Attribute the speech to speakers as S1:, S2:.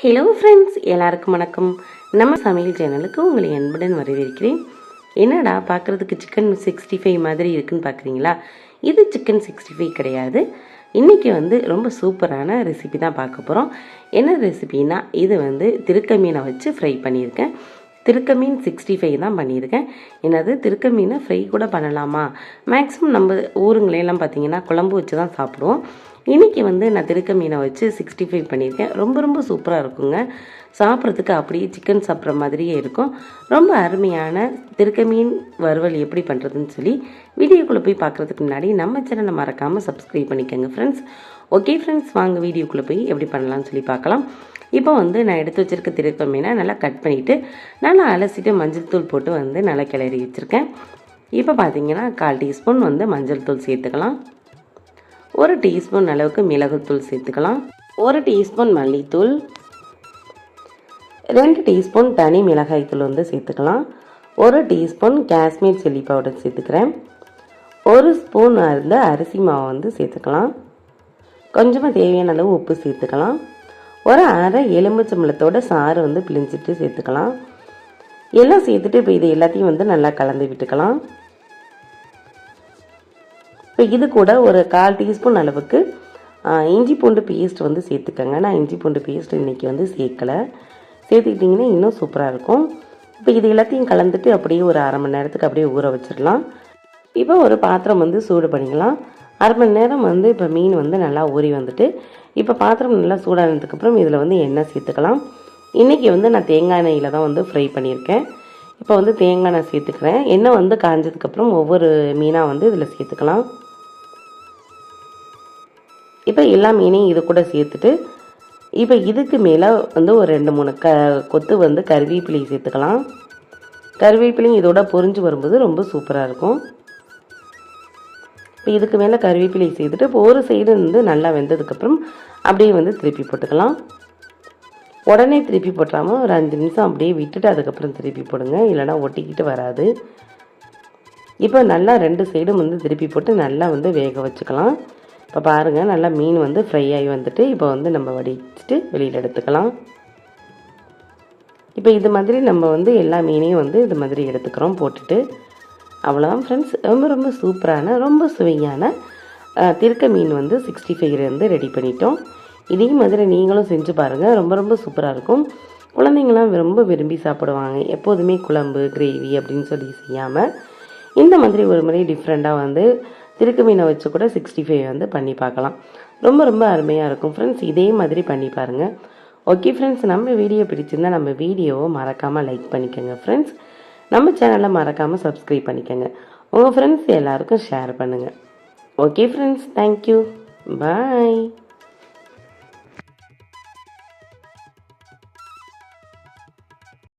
S1: Hello friends எல்லாருக்கும் வணக்கம். நம்ம சமையல் சேனலுக்கு உங்களை அன்புடன் வரவேற்கிறேன். என்னடா பார்க்குறதுக்கு சிக்கன் சிக்ஸ்டி ஃபைவ் மாதிரி இருக்குன்னு பார்க்குறீங்களா? இது சிக்கன் சிக்ஸ்டி ஃபைவ் கிடையாது. இன்றைக்கி வந்து ரொம்ப சூப்பரான ரெசிபி தான் பார்க்க போகிறோம் என்ன ரெசிபினா இது வந்து திருக்கமீனை வச்சு ஃப்ரை பண்ணியிருக்கேன். திருக்க மீன் சிக்ஸ்டி ஃபைவ் தான் பண்ணியிருக்கேன். என்னது? திருக்க மீனை ஃப்ரை கூட பண்ணலாமா? மேக்ஸிமம் நம்ம ஊருங்களெல்லாம் பார்த்தீங்கன்னா குழம்பு வச்சு தான் சாப்பிடுவோம். இன்றைக்கி வந்து நான் திருக்க மீனை வச்சு சிக்ஸ்டி ஃபைவ் பண்ணியிருக்கேன். ரொம்ப ரொம்ப சூப்பராக இருக்குங்க. சாப்பிட்றதுக்கு அப்படியே சிக்கன் சாப்பிட்ற மாதிரியே இருக்கும். ரொம்ப அருமையான திருக்க மீன் வறுவல் எப்படி பண்ணுறதுன்னு சொல்லி வீடியோக்குள்ளே போய் பார்க்குறதுக்கு முன்னாடி நம்ம சேனலை மறக்காமல் சப்ஸ்கிரைப் பண்ணிக்கோங்க ஃப்ரெண்ட்ஸ் ஓகே ஃப்ரெண்ட்ஸ் வாங்க வீடியோக்குள்ளே போய் எப்படி பண்ணலாம்னு சொல்லி பார்க்கலாம். இப்போ வந்து நான் எடுத்து வச்சுருக்க திருக்க மீனை நல்லா கட் பண்ணிவிட்டு நல்லா அலசிட்டு மஞ்சள் தூள் போட்டு வந்து நல்லா கிளறி வச்சுருக்கேன். இப்போ பார்த்தீங்கன்னா கால் டீஸ்பூன் வந்து மஞ்சள் தூள் சேர்த்துக்கலாம். ஒரு டீஸ்பூன் அளவுக்கு மிளகுத்தூள் சேர்த்துக்கலாம். ஒரு டீஸ்பூன் மல்லித்தூள். ரெண்டு டீஸ்பூன் தனி மிளகாய்த்தூள் வந்து சேர்த்துக்கலாம். ஒரு டீஸ்பூன் காஷ்மீர் சில்லி பவுடர் சேர்த்துக்கிறேன். ஒரு ஸ்பூன் இருந்த அரிசி மாவு வந்து சேர்த்துக்கலாம். கொஞ்சமாக தேவையான அளவு உப்பு சேர்த்துக்கலாம். ஒரு அரை எலுமிச்சம்பழத்தோட சாறு வந்து பிழிஞ்சிட்டு சேர்த்துக்கலாம். எல்லாம் சேர்த்துட்டு இப்போ இது எல்லாத்தையும் வந்து நல்லா கலந்து விட்டுக்கலாம். இப்போ இது கூட ஒரு கால் டீஸ்பூன் அளவுக்கு இஞ்சி பூண்டு பேஸ்ட் வந்து சேர்த்துக்கோங்க. நான் இஞ்சி பூண்டு பேஸ்ட் இன்றைக்கி வந்து சேர்க்கலை. சேர்த்துக்கிட்டிங்கன்னா இன்னும் சூப்பராக இருக்கும். இப்போ இது எல்லாத்தையும் கலந்துட்டு அப்படியே ஒரு அரை மணி நேரத்துக்கு அப்படியே ஊற வச்சிடலாம். இப்போ ஒரு பாத்திரம் வந்து சூடு பண்ணிக்கலாம். அரை மணி நேரம் வந்து இப்போ மீன் வந்து நல்லா ஊறி வந்துட்டு இப்போ பாத்திரம் நல்லா சூடானதுக்கப்புறம் இதில் வந்து எண்ணெய் சேர்த்துக்கலாம். இன்றைக்கி வந்து நான் தேங்காய் எண்ணெயில் தான் வந்து ஃப்ரை பண்ணியிருக்கேன். இப்போ வந்து தேங்காய் எண்ணெய் சேர்த்துக்கிறேன். எண்ணெய் வந்து காஞ்சதுக்கப்புறம் ஒவ்வொரு மீனாக வந்து இதில் சேர்த்துக்கலாம். இப்போ எல்லா மீனையும் இது கூட சேர்த்துட்டு இப்போ இதுக்கு மேலே வந்து ஒரு ரெண்டு மூணு க கொத்து வந்து கருவேப்பிலையும் சேர்த்துக்கலாம். கருவேப்பிலையும் இதோட பொரிஞ்சு வரும்போது ரொம்ப சூப்பராக இருக்கும். இப்போ இதுக்கு மேலே கருவேப்பிலை செய்துட்டு இப்போ ஒரு சைடு வந்து நல்லா வெந்ததுக்கப்புறம் அப்படியே வந்து திருப்பி போட்டுக்கலாம். உடனே திருப்பி போட்டாமல் ஒரு அஞ்சு நிமிஷம் அப்படியே விட்டுட்டு அதுக்கப்புறம் திருப்பி போடுங்க. இல்லைனா ஒட்டிக்கிட்டு வராது. இப்போ நல்லா ரெண்டு சைடும் வந்து திருப்பி போட்டு நல்லா வந்து வேக வச்சுக்கலாம். இப்போ பாருங்கள் நல்லா மீன் வந்து ஃப்ரை ஆகி வந்துட்டு இப்போ வந்து நம்ம வடிச்சிட்டு வெளியில் எடுத்துக்கலாம். இப்போ இது மாதிரி நம்ம வந்து எல்லா மீனையும் வந்து இது மாதிரி எடுத்துக்கிறோம் போட்டுட்டு அவ்வளோதான் ஃப்ரெண்ட்ஸ் ரொம்ப ரொம்ப சூப்பரான ரொம்ப சுவையான திருக்க மீன் வந்து சிக்ஸ்டி ஃபைவ்லேருந்து ரெடி பண்ணிட்டோம். இதே மாதிரி நீங்களும் செஞ்சு பாருங்கள் ரொம்ப ரொம்ப சூப்பராக இருக்கும். குழந்தைங்களாம் ரொம்ப விரும்பி சாப்பிடுவாங்க. எப்போதுமே குழம்பு கிரேவி அப்படின்னு சொல்லி செய்யாமல் இந்த மாதிரி ஒரு முறை டிஃப்ரெண்ட்டாக வந்து திருக்க மீனை வச்சு கூட சிக்ஸ்டி ஃபைவ் வந்து பண்ணி பார்க்கலாம். ரொம்ப ரொம்ப அருமையாக இருக்கும் ஃப்ரெண்ட்ஸ் இதே மாதிரி பண்ணி பாருங்கள் ஓகே ஃப்ரெண்ட்ஸ் நம்ம வீடியோ பிடிச்சிருந்தா நம்ம வீடியோவை மறக்காமல் லைக் பண்ணிக்கோங்க ஃப்ரெண்ட்ஸ் நம்ம சேனலை மறக்காமல் சப்ஸ்கிரைப் பண்ணிக்கோங்க. உங்கள் ஃப்ரெண்ட்ஸ் எல்லாருக்கும் ஷேர் பண்ணுங்கள் ஓகே ஃப்ரெண்ட்ஸ் தேங்க்யூ பாய்